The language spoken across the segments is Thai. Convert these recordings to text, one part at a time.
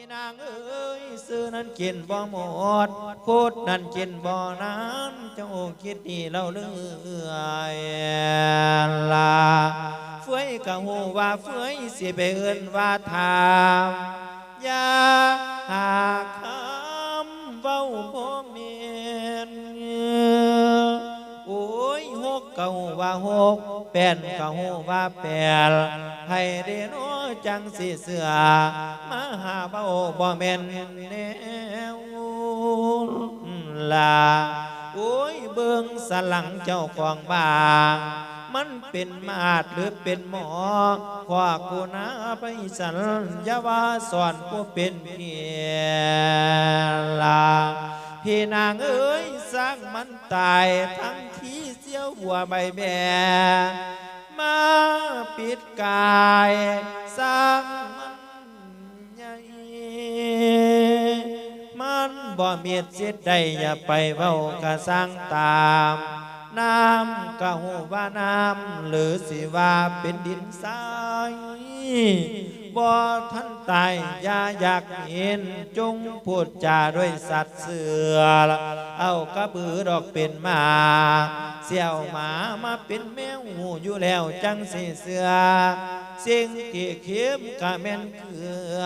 พี่นางเอ้ยซื้อนั้นกินบ่หมดโคตรนั้นกินบ่นั้นเจ้าคิดดีเราเลื่อยลาเฟื่อยกะหูว่าเฟื่อยสิไปเอิ้นว่าทามยาหาคำเว้าบ่เมียนโอ้ยหกเก่าว่าหกแปนเก่าว่าแปนให้เดโน จังสิเสือมาหาเบาบ่แม่นแนวลาโอ้ยเบิ่งสลังเจ้าของบางมันเป็นมาดหรือเป็นหมอขวากูนาไปสัญญาว่าสอนผู้เป็นเพียลาพี่นางเอ้ยสร้างมันตายทั้งที่เสียวหัวใบแม่ มาปิดกายสร้างมันใหญ่มันบ่เมียดเสียใดอย่าไปเว้ากะสร้างตามน้ำกะหูว่าน้ำหรือสิว่าเป็นดินทราย บ่ท่านตายอย่าอยากเห็นจงพูดจาด้วยสัตว์เสือเอากระบือดอกเป็นหมาเสี่ยวหมามาเป็นแมวหูอยู่แล้วจังสิเสือสิ่งที่เข็มกะแม่นเกลือ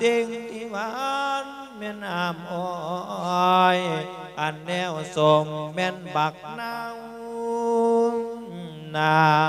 สิ่งที่หวานแม่นน้ำอ้อยอันแนวสมแม่นบักนาวนา